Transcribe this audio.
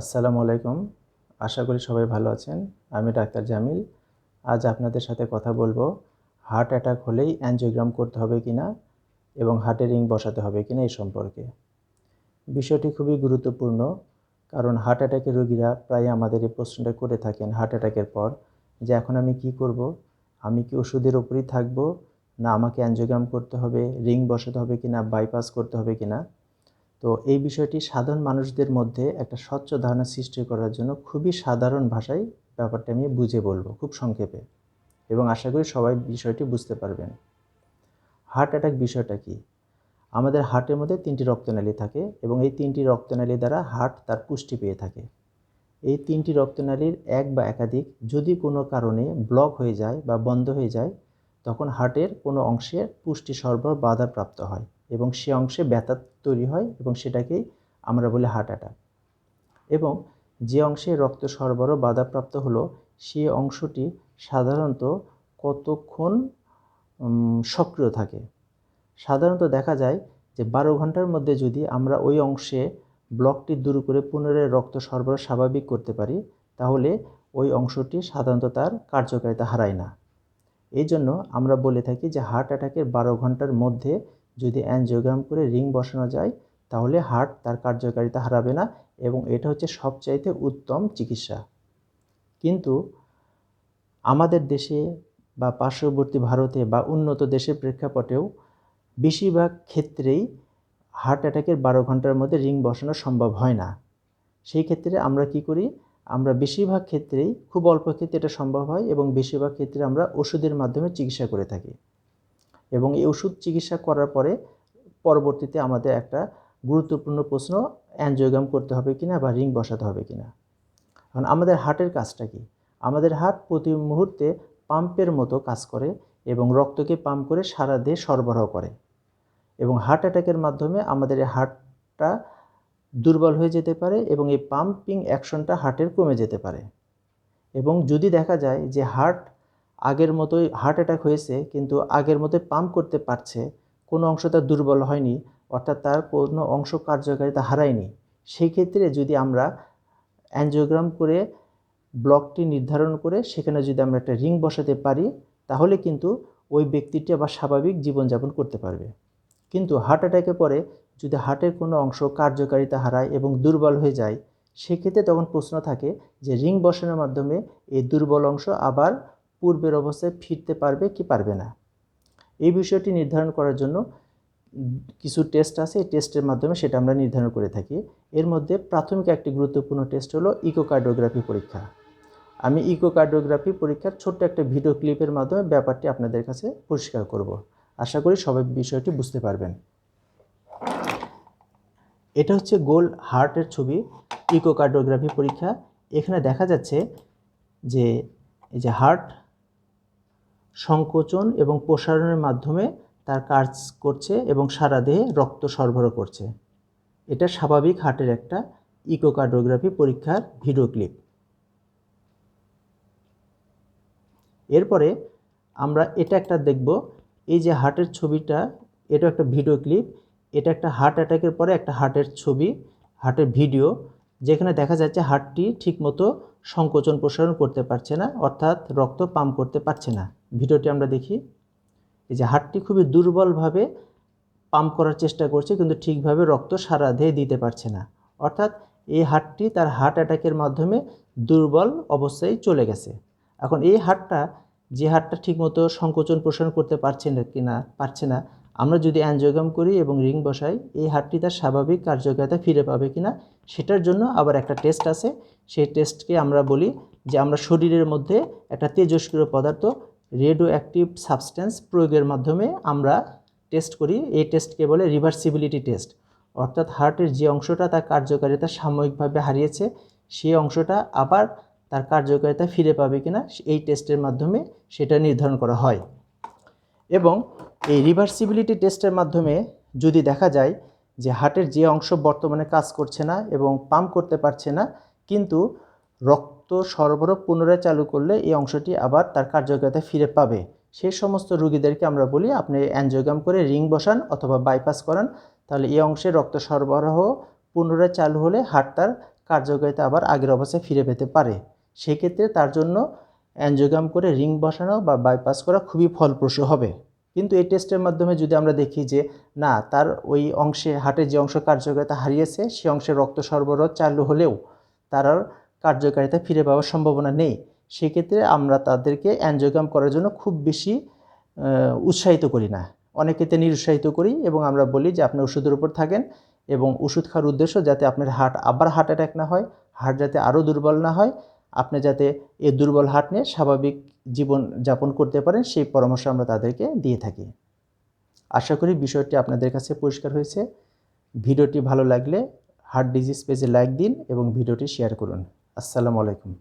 আসসালামু আলাইকুম। আশা করি সবাই ভালো আছেন। আমি ডাক্তার জামিল। আজ আপনাদের সাথে কথা বলব, হার্ট অ্যাটাক হলেই অ্যানজিওগ্রাম করতে হবে কি না এবং হার্টে রিং বসাতে হবে কিনা এই সম্পর্কে। বিষয়টি খুবই গুরুত্বপূর্ণ, কারণ হার্ট অ্যাটাকের রোগীরা প্রায় আমাদের এই প্রশ্নটা করে থাকেন হার্ট অ্যাটাকের পর যে এখন আমি কি করব, আমি কি ওষুধের ওপরই থাকব, না আমাকে অ্যানজিওগ্রাম করতে হবে, রিং বসাতে হবে কি না বাইপাস করতে হবে কিনা। তো এই বিষয়টি সাধারণ মানুষদের মধ্যে একটা স্বচ্ছ ধারণা সৃষ্টি করার জন্য খুবই সাধারণ ভাষায় ব্যাপারটা আমি বুঝে বলব খুব সংক্ষেপে। এবং আশা করি সবাই বিষয়টি বুঝতে পারবেন। হার্ট অ্যাটাক বিষয়টা কি? আমাদের হার্টের মধ্যে তিনটি রক্তনালী থাকে এবং এই তিনটি রক্তনালী দ্বারা হার্ট তার পুষ্টি পেয়ে থাকে। এই তিনটি রক্তনালীর এক বা একাধিক যদি কোনো কারণে ব্লক হয়ে যায় বা বন্ধ হয়ে যায়, তখন হার্টের কোনো অংশের পুষ্টি সরবরাহ বাধাপ্রাপ্ত হয়। এবং সে অংশে ব্যথা তৈরি হয় এবং সেটাকেই আমরা বলি হার্ট অ্যাটাক এবং যে অংশে রক্ত সরবরাহ বাধাপ্রাপ্ত হলো, সে অংশটি সাধারণত কতক্ষণ সক্রিয় থাকে? সাধারণত দেখা যায় যে বারো ঘণ্টার মধ্যে যদি আমরা ওই অংশে ব্লকটি দূর করে পুনরায় রক্ত সরবরাহ স্বাভাবিক করতে পারি, তাহলে ওই অংশটি সাধারণত তার কার্যকারিতা হারায় না। এই জন্য আমরা বলে থাকি যে হার্ট অ্যাটাকের বারো ঘণ্টার মধ্যে যদি অ্যানজিওগ্রাম করে রিং বসানো যায়, তাহলে হার্ট তার কার্যকারিতা হারাবে না এবং এটা হচ্ছে সবচাইতে উত্তম চিকিৎসা। কিন্তু আমাদের দেশে বা পার্শ্ববর্তী ভারতে বা উন্নত দেশের প্রেক্ষাপটেও বেশিরভাগ ক্ষেত্রেই হার্ট অ্যাটাকের বারো ঘণ্টার মধ্যে রিং বসানো সম্ভব হয় না। সেই ক্ষেত্রে আমরা কি করি? আমরা বেশিরভাগ ক্ষেত্রেই, খুব অল্প ক্ষেত্রে এটা সম্ভব হয় এবং বেশিরভাগ ক্ষেত্রে আমরা ওষুধের মাধ্যমে চিকিৎসা করে থাকি। এবং এই ওষুধ চিকিৎসা করার পরে পরবর্তীতে আমাদের একটা গুরুত্বপূর্ণ প্রশ্ন, অ্যানজিওগ্রাম করতে হবে কিনা বা রিং বসাতে হবে কিনা? এখন আমাদের হার্টের কাজটা কি? আমাদের হার্ট প্রতি মুহূর্তে পাম্পের মতো কাজ করে এবং রক্তকে পাম্প করে সারা দেহে সরবরাহ করে। এবং হার্ট অ্যাটাকের মাধ্যমে আমাদের এই হার্টটা দুর্বল হয়ে যেতে পারে এবং এই পাম্পিং অ্যাকশনটা হার্টের কমে যেতে পারে। এবং যদি দেখা যায় যে হার্ট আগের মতোই হার্ট অ্যাটাক হয়েছে, কিন্তু আগের মতোই পাম্প করতে পারছে, কোনো অংশ তার দুর্বল হয়নি, অর্থাৎ তার কোনো অংশ কার্যকারিতা হারায়নি। সেই ক্ষেত্রে যদি আমরা অ্যানজিওগ্রাম করে ব্লকটি নির্ধারণ করে সেখানে যদি আমরা একটা রিং বসাতে পারি, তাহলে কিন্তু ওই ব্যক্তিটি আবার স্বাভাবিক জীবনযাপন করতে পারবে। কিন্তু হার্ট অ্যাটাকের পরে যদি হার্টের কোনো অংশ কার্যকারিতা হারায় এবং দুর্বল হয়ে যায়, সেক্ষেত্রে তখন প্রশ্ন থাকে যে রিং বসানোর মাধ্যমে এই দুর্বল অংশ আবার পূর্বের অবস্থায় ফিরতে পারবে কি পারবে না। এই বিষয়টি নির্ধারণ করার জন্য কিছু টেস্ট আছে। এই টেস্টের মাধ্যমে সেটা আমরা নির্ধারণ করে থাকি। এর মধ্যে প্রাথমিক একটি গুরুত্বপূর্ণ টেস্ট হলো ইকোকার্ডিওগ্রাফি পরীক্ষা। আমি ইকোকার্ডিওগ্রাফি পরীক্ষার ছোট্ট একটা ভিডিও ক্লিপের মাধ্যমে ব্যাপারটি আপনাদের কাছে পরিষ্কার করব। আশা করি সবাই বিষয়টি বুঝতে পারবেন। এটা হচ্ছে গোল হার্টের ছবি ইকোকার্ডিওগ্রাফি পরীক্ষা। এখানে দেখা যাচ্ছে যে এই যে হার্ট সংকোচন এবং প্রসারণের মাধ্যমে তার কাজ করছে এবং সারা দেহে রক্ত সরবরাহ করছে। এটা স্বাভাবিক হার্টের একটা ইকোকার্ডিওগ্রাফি পরীক্ষার ভিডিও ক্লিপ। এরপরে আমরা এটা একটা দেখব। এই যে হার্টের ছবিটা এটা একটা ভিডিও ক্লিপ। এটা একটা হার্ট অ্যাটাকের পরে একটা হার্টের ছবি, হার্টের ভিডিও। যেখানে দেখা যাচ্ছে হার্টটি ঠিকমতো সংকোচন প্রসারণ করতে পারছে না, অর্থাৎ রক্ত পাম্প করতে পারছে না। ভিডিওটি আমরা দেখি। এই যে হার্টটি খুবই দুর্বলভাবে পাম্প করার চেষ্টা করছে, কিন্তু ঠিকভাবে রক্ত সারা দেহে দিতে পারছে না। অর্থাৎ এই হার্টটি তার হার্ট অ্যাটাকের মাধ্যমে দুর্বল অবস্থায় চলে গেছে। এখন এই হার্টটা যে হার্টটা ঠিকমতো সংকোচন প্রসারণ করতে পারছে না কি না পারছে না আমরা যদি অ্যানজিওগ্রাম করি এবং রিং বসাই, এই হার্টটি তার স্বাভাবিক কার্যকারিতা ফিরে পাবে কি না সেটার জন্য আবার একটা টেস্ট আছে। সেই টেস্টকে আমরা বলি যে আমরা শরীরের মধ্যে একটা তেজস্ক্রিয় পদার্থ রেডিও অ্যাক্টিভ সাবস্টেন্স প্রয়োগের মাধ্যমে আমরা টেস্ট করি। এই টেস্টকে বলে রিভার্সিবিলিটি টেস্ট অর্থাৎ হার্টের যে অংশটা তার কার্যকারিতা সাময়িকভাবে হারিয়েছে, সেই অংশটা আবার তার কার্যকারিতা ফিরে পাবে কিনা, এই টেস্টের মাধ্যমে সেটা নির্ধারণ করা হয়। এবং এই রিভার্সিবিলিটি টেস্টের মাধ্যমে যদি দেখা যায় যে হার্টের যে অংশ বর্তমানে কাজ করছে না এবং পাম্প করতে পারছে না, কিন্তু রক্ত সরবরাহ পুনরায় চালু করলে এই অংশটি আবার তার কার্যকারিতা ফিরে পাবে। সেই সমস্ত রুগীদেরকে আমরা বলি, আপনি অ্যানজিওগ্রাম করে রিং বসান অথবা বাইপাস করান, তাহলে এই অংশে রক্ত সরবরাহ পুনরায় চালু হলে হার্ট তার কার্যকারিতা আবার আগের অবস্থায় ফিরে পেতে পারে। সেক্ষেত্রে তার জন্য অ্যানজিওগ্রাম করে রিং বসানো বা বাইপাস করা খুবই ফলপ্রসূ হবে। কিন্তু এই টেস্টের মাধ্যমে যদি আমরা দেখি যে, না, তার ওই অংশে হার্টের যে অংশ কার্যকারিতা হারিয়েছে, সে অংশে রক্ত সরবরাহ চালু হলেও তার আর কার্যকারিতা ফিরে পাওয়ার সম্ভাবনা নেই। সেক্ষেত্রে আমরা তাদেরকে অ্যানজিওগ্রাম করার জন্য খুব বেশি উৎসাহিত করি না। অনেকেতে নিরুৎসাহিত করি এবং আমরা বলি যে, আপনি ওষুধের উপর থাকেন এবং ওষুধ খাওয়ার উদ্দেশ্য যাতে আপনার হার্ট আবার হার্ট অ্যাটাক না হয়, হার্ট যাতে আরও দুর্বল না হয় আপনি যাতে এই দুর্বল হাট নিয়ে স্বাভাবিক জীবন যাপন করতে পারেন, সেই পরামর্শ আমরা তাদেরকে দিয়ে থাকি। আশা করি বিষয়টি আপনাদের কাছে পরিষ্কার হয়েছে। ভিডিওটি ভালো লাগলে হার্ট ডিজিজ পেজে লাইক দিন এবং ভিডিওটি শেয়ার করুন। আসসালামু আলাইকুম।